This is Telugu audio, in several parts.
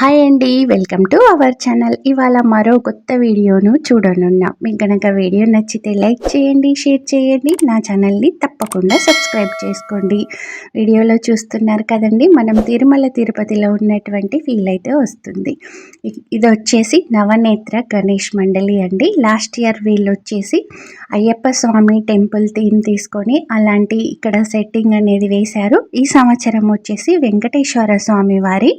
హాయ్ అండి వెల్కమ్ టు అవర్ ఛానల్. ఇవాళ మరో కొత్త వీడియోను చూడనున్నా. మీకు కనుక వీడియో నచ్చితే లైక్ చేయండి షేర్ చేయండి. నా ఛానల్ని తప్పకుండా సబ్స్క్రైబ్ చేసుకోండి. వీడియోలో చూస్తున్నారు కదండి మనం తిరుమల తిరుపతిలో ఉన్నటువంటి ఫీల్ అయితే వస్తుంది. ఇది వచ్చేసి నవనేత్ర గణేష్ మండలి అండి. లాస్ట్ ఇయర్ వీళ్ళు వచ్చేసి అయ్యప్ప స్వామి టెంపుల్ థీమ్ తీసుకొని అలాంటి ఇక్కడ సెట్టింగ్ అనేది వేశారు. ఈ సంవత్సరం వచ్చేసి వెంకటేశ్వర స్వామి వారి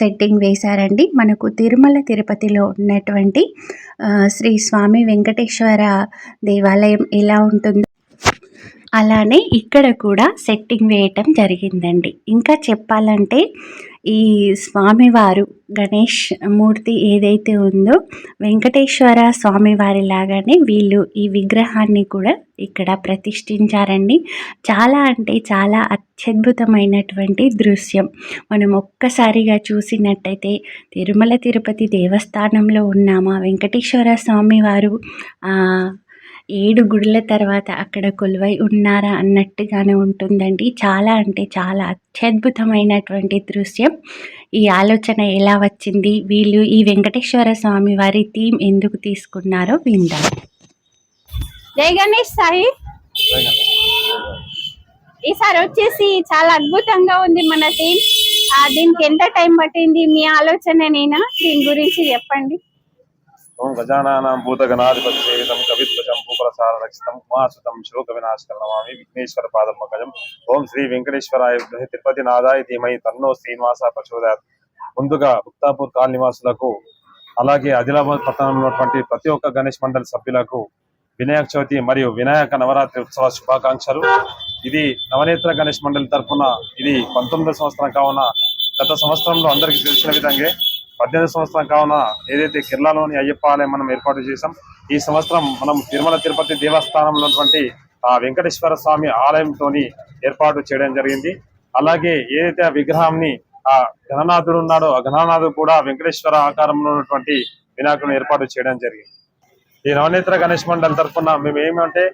సెట్టింగ్ చేశారండి. మనకు తిరుమల తిరుపతిలో ఉన్నటువంటి శ్రీ స్వామి వెంకటేశ్వర దేవాలయం ఎలా ఉంటుందో అలానే ఇక్కడ కూడా సెట్టింగ్ వేయటం జరిగిందండి. ఇంకా చెప్పాలంటే ఈ స్వామివారు గణేష్ మూర్తి ఏదైతే ఉందో వెంకటేశ్వర స్వామివారి లాగానే వీళ్ళు ఈ విగ్రహాన్ని కూడా ఇక్కడ ప్రతిష్ఠించారండి. చాలా అంటే చాలా అత్యద్భుతమైనటువంటి దృశ్యం. మనం ఒక్కసారిగా చూసినట్టయితే తిరుమల తిరుపతి దేవస్థానంలో ఉన్నామా వెంకటేశ్వర స్వామివారు ఏడు గుడుల తర్వాత అక్కడ కొలువై ఉన్నారా అన్నట్టుగానే ఉంటుందండి. చాలా అంటే చాలా అత్యద్భుతమైనటువంటి దృశ్యం. ఈ ఆలోచన ఎలా వచ్చింది? వీళ్ళు ఈ వెంకటేశ్వర స్వామి వారి థీమ్ ఎందుకు తీసుకున్నారో విందాం. జై గణేష్ సాయి. ఈసారి వచ్చేసి చాలా అద్భుతంగా ఉంది మన థీమ్. దీనికి ఎంత టైం పట్టింది మీ ఆలోచన నేనా దీని గురించి చెప్పండి. గజానానాం భూతగణాధిపతి సేవితం కవిధ్వజం భూప్రసార రక్షితం ఉమాసుతం శోక వినాశకరణమామి విఘ్నేశ్వర పాదమకజం ఓం శ్రీ వెంకటేశ్వరాయ తిరుపతి నాదాయ ధీమై తన్నో శ్రీనివాస ప్రచోదయాత్ ముందుగా ముక్తాపూర్ కాల్ నివాసులకు అలాగే ఆదిలాబాద్ పట్టణంలో ఉన్నటువంటి ప్రతి ఒక్క గణేష్ మండలి సభ్యులకు వినాయక చవితి మరియు వినాయక నవరాత్రి ఉత్సవ శుభాకాంక్షలు. ఇది నవనేత్ర గణేష్ మండలి తరఫున ఇది పంతొమ్మిదో సంవత్సరం కావున గత సంవత్సరంలో అందరికీ తెలిసిన విధంగా పద్దెనిమిది సంవత్సరం కావున ఏదైతే కేరళలోని అయ్యప్ప ఆలయం మనం ఏర్పాటు చేసాం ఈ సంవత్సరం మనం తిరుమల తిరుపతి దేవస్థానంలో ఉన్నటువంటి ఆ వెంకటేశ్వర స్వామి ఆలయంతో ఏర్పాటు చేయడం జరిగింది. అలాగే ఏదైతే ఆ విగ్రహాన్ని ఆ ఘననాథుడు ఉన్నాడో ఆ ఘననాథుడు కూడా వెంకటేశ్వర ఆకారంలో ఉన్నటువంటి వినాయకుడిని ఏర్పాటు చేయడం జరిగింది. ఈ నవనేత్ర గణేష్ మండలి తరఫున మేము ఏమంటే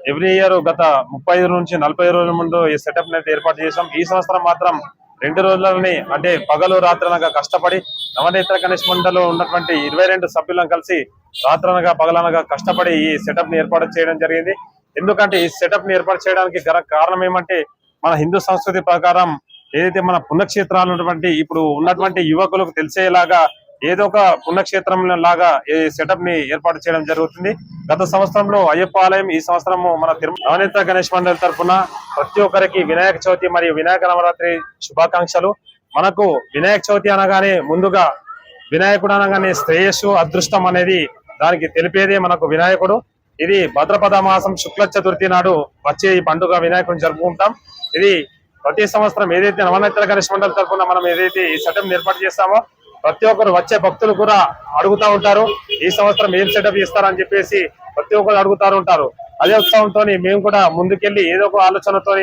ఎవ్రీ ఇయర్ గత ముప్పై నుంచి నలభై రోజుల ముందు ఈ సెటప్ అనేది ఏర్పాటు చేసాం ఈ సంవత్సరం మాత్రం రెండు రోజులని అంటే పగలు రాత్రనగా కష్టపడి నవనేత్ర గణేష్ మండలిలో ఉన్నటువంటి ఇరవై రెండు సభ్యులను కలిసి రాత్రనగా పగలనగా కష్టపడి ఈ సెటప్ని ఏర్పాటు చేయడం జరిగింది. ఎందుకంటే ఈ సెటప్ని ఏర్పాటు చేయడానికి కారణం ఏమంటే మన హిందూ సంస్కృతి ప్రకారం ఏదైతే మన పుణ్యక్షేత్రాలు ఉన్నటువంటి ఇప్పుడు ఉన్నటువంటి యువకులకు తెలిసేలాగా ఏదో ఒక పుణ్యక్షేత్రం లాగా ఈ సెటప్ని ఏర్పాటు చేయడం జరుగుతుంది. గత సంవత్సరంలో అయ్యప్ప ఆలయం ఈ సంవత్సరం మన నవనీత గణేష్ మండలి తరఫున ప్రతి ఒక్కరికి వినాయక చవితి మరియు వినాయక నవరాత్రి శుభాకాంక్షలు. మనకు వినాయక చవితి అనగానే ముందుగా వినాయకుడు అనగానే శ్రేయస్సు అదృష్టం అనేది దానికి తెలిపేదే మనకు వినాయకుడు. ఇది భద్రపద మాసం శుక్ల చతుర్థి నాడు వచ్చే ఈ పండుగ వినాయకుడిని జరుపుకుంటాం. ఇది ప్రతి సంవత్సరం ఏదైతే నవనేత్ర గణేష్ మండలి తరఫున మనం ఏదైతే ఈ సెటప్ ఏర్పాటు చేస్తామో ప్రతి ఒక్కరు వచ్చే భక్తులు కూడా అడుగుతూ ఉంటారు. ఈ సంవత్సరం ఏం సెటప్ ఇస్తారని చెప్పేసి ప్రతి ఒక్కరు అడుగుతారు ఉంటారు. అదే ఉత్సవంతో మేము కూడా ముందుకెళ్ళి ఏదో ఒక ఆలోచనతో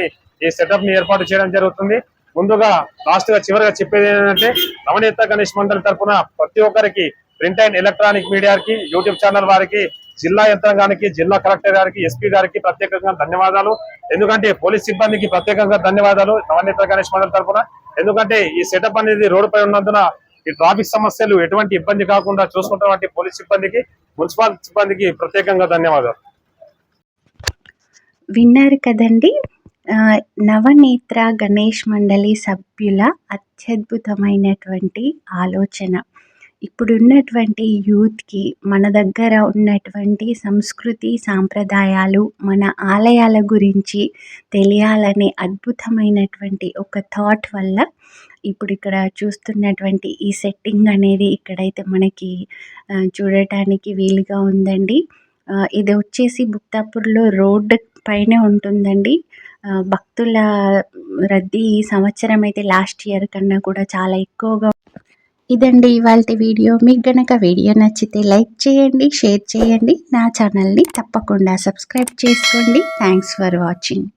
ఈ సెటప్ని ఏర్పాటు చేయడం జరుగుతుంది. ముందుగా లాస్ట్గా చివరిగా చెప్పేది ఏంటంటే నవనీత గణేష్ మండలి తరఫున ప్రతి ఒక్కరికి ప్రింట్ అండ్ ఎలక్ట్రానిక్ మీడియాకి యూట్యూబ్ ఛానల్ వారికి జిల్లా యంత్రాంగానికి జిల్లా కలెక్టర్ గారికి ఎస్పీ గారికి ప్రత్యేకంగా ధన్యవాదాలు. ఎందుకంటే పోలీస్ సిబ్బందికి ప్రత్యేకంగా ధన్యవాదాలు నవనీత గణేష్ మండలి తరఫున. ఎందుకంటే ఈ సెటప్ అనేది రోడ్డుపై ఉన్నందున ఈ ట్రాఫిక్ సమస్యలు ఎటువంటి ఇబ్బంది కాకుండా చూసుకుంటున్నటువంటి పోలీస్ సిబ్బందికి మున్సిపల్ సిబ్బందికి ప్రత్యేకంగా ధన్యవాదాలు. విన్నారు కదండి నవనేత్ర గణేష్ మండలి సభ్యుల అత్యద్భుతమైనటువంటి ఆలోచన. ఇప్పుడున్నటువంటి యూత్కి మన దగ్గర ఉన్నటువంటి సంస్కృతి సాంప్రదాయాలు మన ఆలయాల గురించి తెలియాలనే అద్భుతమైనటువంటి ఒక థాట్ వల్ల ఇప్పుడు ఇక్కడ చూస్తున్నటువంటి ఈ సెట్టింగ్ అనేది ఇక్కడైతే మనకి చూడటానికి వీలుగా ఉందండి. ఇది వచ్చేసి బుక్తాపూర్లో రోడ్ పైనే ఉంటుందండి. భక్తుల రద్దీ ఈ సంవత్సరం అయితే లాస్ట్ ఇయర్ కన్నా కూడా చాలా ఎక్కువగా ఇదండి ఇవాళ వీడియో. మీకు గనక వీడియో నచ్చితే లైక్ చేయండి షేర్ చేయండి. నా ఛానల్ని తప్పకుండా సబ్స్క్రైబ్ చేసుకోండి. Thanks for watching.